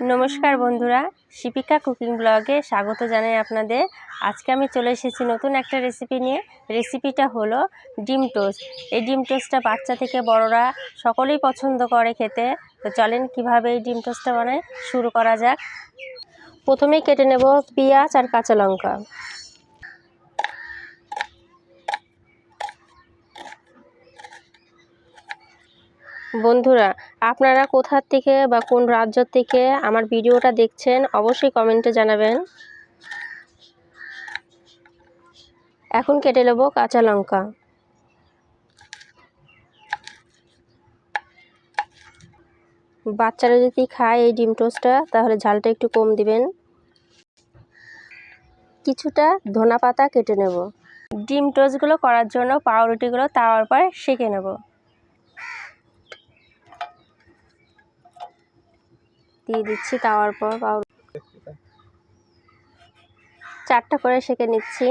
নমস্কার বন্ধুরা, শিপিকা কুকিং ব্লগে স্বাগত জানাই আপনাদের। আজকে আমি চলে এসেছি নতুন একটা রেসিপি নিয়ে। রেসিপিটা হলো ডিম টোস্ট। এই ডিম টোস্টটা বাচ্চা থেকে বড়রা সকলেই পছন্দ করে খেতে। তো চলেন কীভাবে এই ডিম টোস্টটা বানায় শুরু করা যাক। প্রথমেই কেটে নেব পেঁয়াজ আর কাঁচা লঙ্কা। বন্ধুরা, আপনারা কোথার থেকে বা কোন রাজ্য থেকে আমার ভিডিওটা দেখছেন অবশ্যই কমেন্টে জানাবেন। এখন কেটে নেব কাঁচা লঙ্কা। বাচ্চারা যদি খায় এই ডিম টোস্টটা, তাহলে ঝালটা একটু কম দিবেন। কিছুটা ধনা পাতা কেটে নেব। ডিম টোস্টগুলো করার জন্য পাউরুটিগুলো তাওয়ার পর সেঁকে নেব। দিয়ে দিচ্ছি তাওয়ার পর চারটা করে সেঁকে নিচ্ছি।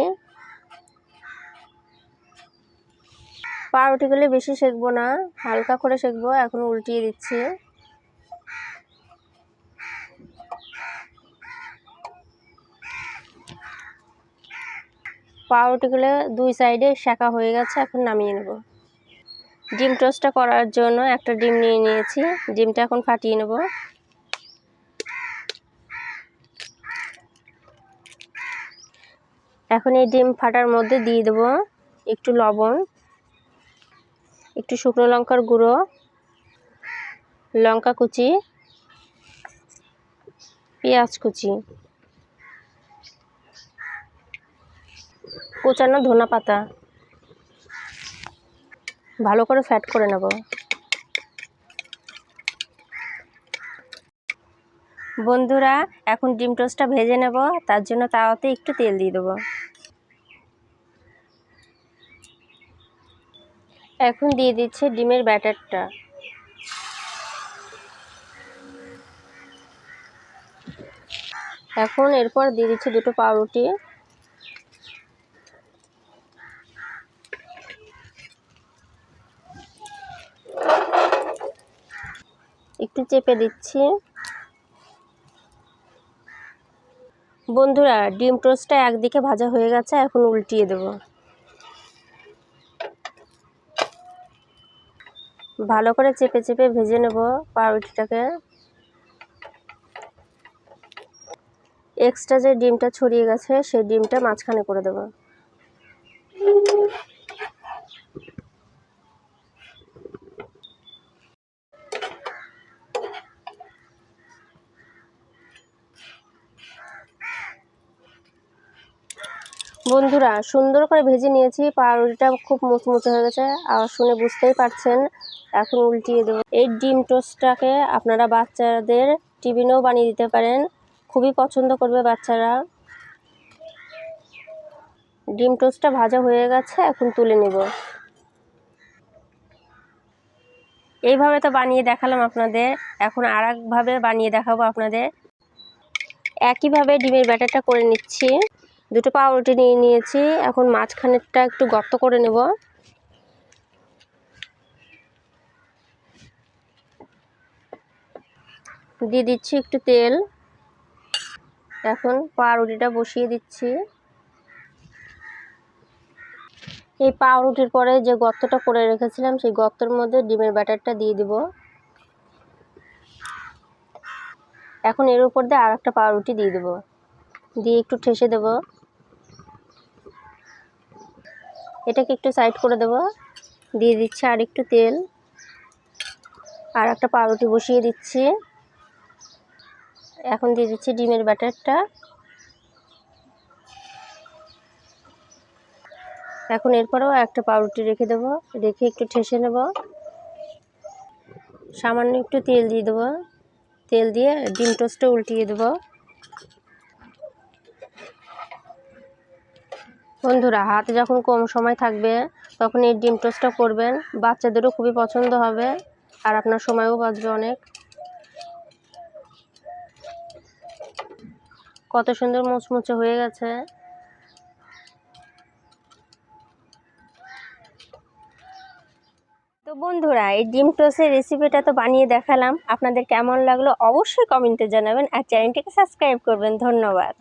পাউরুটিগুলো বেশি সেঁকবো না, হালকা করে সেঁকবো, এখন উল্টিয়ে দিচ্ছি। পাউরুটিগুলো দুই সাইডে শাঁকা হয়ে গেছে, এখন নামিয়ে নেব। ডিম টোস্টটা করার জন্য একটা ডিম নিয়ে নিয়েছি, ডিমটা এখন ফাটিয়ে নেব। এখন এই ডিম ফাটার মধ্যে দিয়ে দেব একটু লবণ, একটু শুকনো লঙ্কার গুঁড়ো, লঙ্কা কুচি, পেঁয়াজ কুচি, কোচানো ধনা পাতা ভালো করে ফ্যাট করে নেব। বন্ধুরা, এখন ডিম টোস্টটা ভেজে নেব। তার জন্য তাওয়াতে একটু তেল দিয়ে দেবো। এখন দিয়ে দিচ্ছে ডিমের ব্যাটারটা। এখন এরপর দিয়ে দিচ্ছি দুটো পাউরুটি। একটু চেপে দিচ্ছি। বন্ধুরা, ডিম টোস্টটা একদিকে ভাজা হয়ে গেছে, এখন উল্টিয়ে দেব। ভালো করে চেপে চেপে ভেজে নেব পাউরুটিটাকে। এক্সট্রা যে ডিমটা ছড়িয়ে গেছে, সেই ডিমটা মাঝখানে করে দেবো। বন্ধুরা, সুন্দর করে ভেজে নিয়েছি। পাউরুটিটা খুব মুচমুচে হয়ে গেছে। আর শুনে বুঝতেই পারছেন, এখন উল্টিয়ে দেবো। এই ডিম টোস্টটাকে আপনারা বাচ্চাদের টিফিনেও বানিয়ে দিতে পারেন। খুবই পছন্দ করবে বাচ্চারা। ডিম টোস্টটা ভাজা হয়ে গেছে, এখন তুলে নেব। এইভাবে তো বানিয়ে দেখালাম আপনাদের। এখন আর একভাবে বানিয়ে দেখাবো আপনাদের। একইভাবে ডিমের ব্যাটারটা করে নিচ্ছি। দুটো পাউরুটি নিয়ে নিয়েছি। এখন মাঝখানেরটা একটু গর্ত করে নেব। দিয়ে দিচ্ছি একটু তেল। এখন পাউরুটিটা বসিয়ে দিচ্ছি। এই পাউরুটির পরে যে গর্তটা করে রেখেছিলাম, সেই গর্তের মধ্যে ডিমের ব্যাটারটা দিয়ে দিব। এখন এর উপর দিয়ে আর একটা পাউরুটি দিয়ে দেবো। দিয়ে একটু ঠেসে দেবো। এটাকে একটু সাইড করে দেব। দিয়ে দিচ্ছি আর একটু তেল। আর একটা পাউরুটি বসিয়ে দিচ্ছি। এখন দিয়ে দিচ্ছি ডিমের ব্যাটারটা। এখন এরপরেও একটা পাউরুটি রেখে দেবো। রেখে একটু ঠেসে নেব। সামান্য একটু তেল দিয়ে দেবো। তেল দিয়ে ডিম টোস্টটা উল্টিয়ে দেবো। বন্ধুরা, হাতে যখন কম সময় থাকবে, তখন এই ডিম টোস্টটা করবেন। বাচ্চাদেরও খুবই পছন্দ হবে, আর আপনার সময়ও বাঁচবে অনেক। কত সুন্দর মুচমুচে হয়ে গেছে। তো বন্ধুরা, এই ডিম টোসের রেসিপিটা তো বানিয়ে দেখালাম। আপনাদের কেমন লাগল অবশ্যই কমেন্টে জানাবেন, আর চ্যানেলটিকে সাবস্ক্রাইব করবেন। ধন্যবাদ।